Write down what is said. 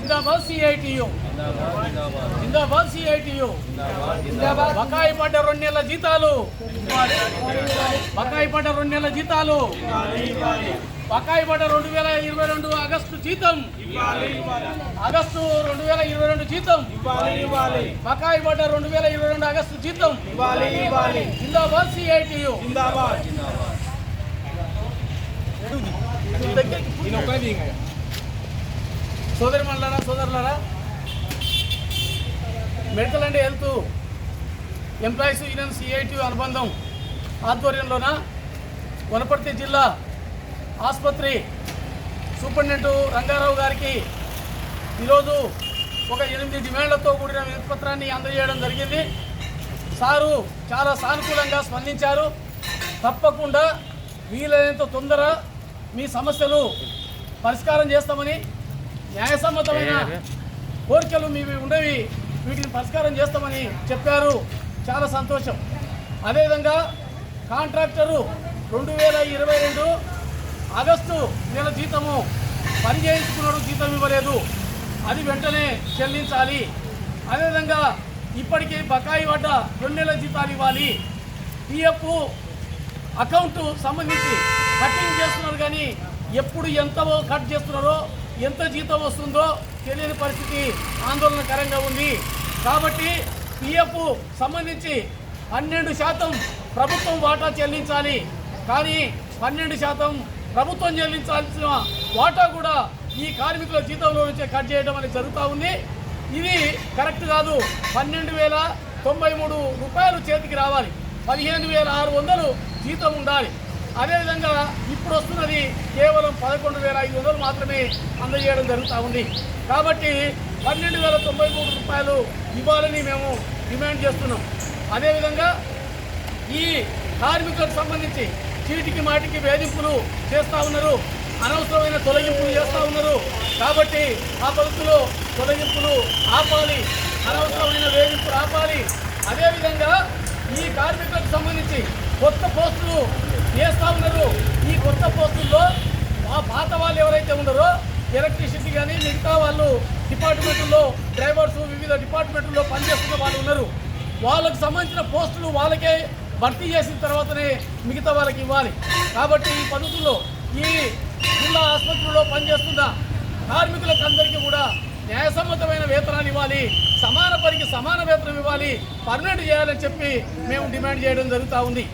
జిందాబాద్ CITU. జిందాబాద్ CITU. బకాయి పడ్డ రెండు నెలల జీతాలు. బకాయి పడ్డ రెండు నెలల జీతాలు. బకాయి పడ్డ రెండు వేల ఇరవై రెండు ఆగస్టు జీతం. ఆగస్టు రెండు వేల ఇరవై రెండు జీతం. బకాయి పడ్డ రెండు వేల ఇరవై రెండు ఆగస్టు జీతం. జిందాబాద్ సిఐటియు. సోదరి మండలారా సోదరులారా medical and health employees union CIT అనుబంధం ఆధ్వర్యంలోన వనపర్తి జిల్లా ఆసుపత్రి సూపరింటెండెంట్ రంగారావు గారికి ఈరోజు ఒక ఎనిమిది డిమాండ్లతో కూడిన వినతిపత్రాన్ని అందజేయడం జరిగింది. సారు చాలా సానుకూలంగా స్పందించారు. తప్పకుండా వీలైనంత తొందర మీ సమస్యలు పరిష్కారం చేస్తామని న్యాయసమ్మతమైన కోరికలు మీవి ఉండేవి వీటిని పరిష్కారం చేస్తామని చెప్పారు. చాలా సంతోషం. అదేవిధంగా కాంట్రాక్టరు రెండు వేల ఇరవై రెండు ఆగస్టు నెల జీతము పని చేయించుకున్నాడు జీతం ఇవ్వలేదు. అది వెంటనే చెల్లించాలి. అదేవిధంగా ఇప్పటికే బకాయి పడ్డ రెండు నెలల జీతాలు ఇవ్వాలి. పిఎఫ్ అకౌంట్ సంబంధించి కటింగ్ చేస్తున్నారు కానీ ఎప్పుడు ఎంత కట్ చేస్తున్నారో ఎంత జీతం వస్తుందో తెలియని పరిస్థితి ఆందోళనకరంగా ఉంది. కాబట్టి పిఎఫ్ సంబంధించి పన్నెండు శాతం ప్రభుత్వం వాటా చెల్లించాలి. కానీ పన్నెండు శాతం ప్రభుత్వం చెల్లించాల్సిన వాటా కూడా ఈ కార్మికుల జీతంలో నుంచే కట్ చేయడం అనేది జరుగుతూ ఉంది. ఇది కరెక్ట్ కాదు. పన్నెండు వేల తొంభై మూడు రూపాయలు చేతికి రావాలి. పదిహేను వేల ఆరు వందలు జీతం ఉండాలి. అదేవిధంగా ఇప్పుడు వస్తున్నది కేవలం పదకొండు వేల ఐదు వందలు మాత్రమే అందజేయడం జరుగుతూ ఉంది. కాబట్టి పన్నెండు వేల తొంభై మూడు రూపాయలు ఇవ్వాలని మేము డిమాండ్ చేస్తున్నాం. అదేవిధంగా ఈ కార్మికులకు సంబంధించి చీటికి మాటికి వేధింపులు చేస్తూ ఉన్నారు. అనవసరమైన తొలగింపులు చేస్తూ ఉన్నారు. కాబట్టి ఆ పద్ధతిలో తొలగింపులు ఆపాలి. అనవసరమైన వేధింపులు ఆపాలి. అదేవిధంగా ఈ కార్మికులకు సంబంధించి కొత్త పోస్టులు వేస్తూ ఉన్నారు ఈ కొత్త పోస్టుల్లో ఆ పాత వాళ్ళు ఎవరైతే ఉన్నారో ఎలక్ట్రిసిటీ కానీ మిగతా వాళ్ళు డిపార్ట్మెంట్లో డ్రైవర్స్ వివిధ డిపార్ట్మెంట్లో పనిచేస్తున్న వాళ్ళు ఉన్నారు. వాళ్ళకు సంబంధించిన పోస్టులు వాళ్ళకే భర్తీ చేసిన తర్వాతనే మిగతా వాళ్ళకి ఇవ్వాలి. కాబట్టి ఈ పద్ధతుల్లో ఈ జిల్లా ఆసుపత్రిలో పనిచేస్తున్న కార్మికులకు అందరికీ కూడా న్యాయసమ్మతమైన వేతనాలు ఇవ్వాలి. సమాన పనికి సమాన వేతనం ఇవ్వాలి పర్మనెంట్ చేయాలని చెప్పి మేము డిమాండ్ చేయడం జరుగుతూ ఉంది.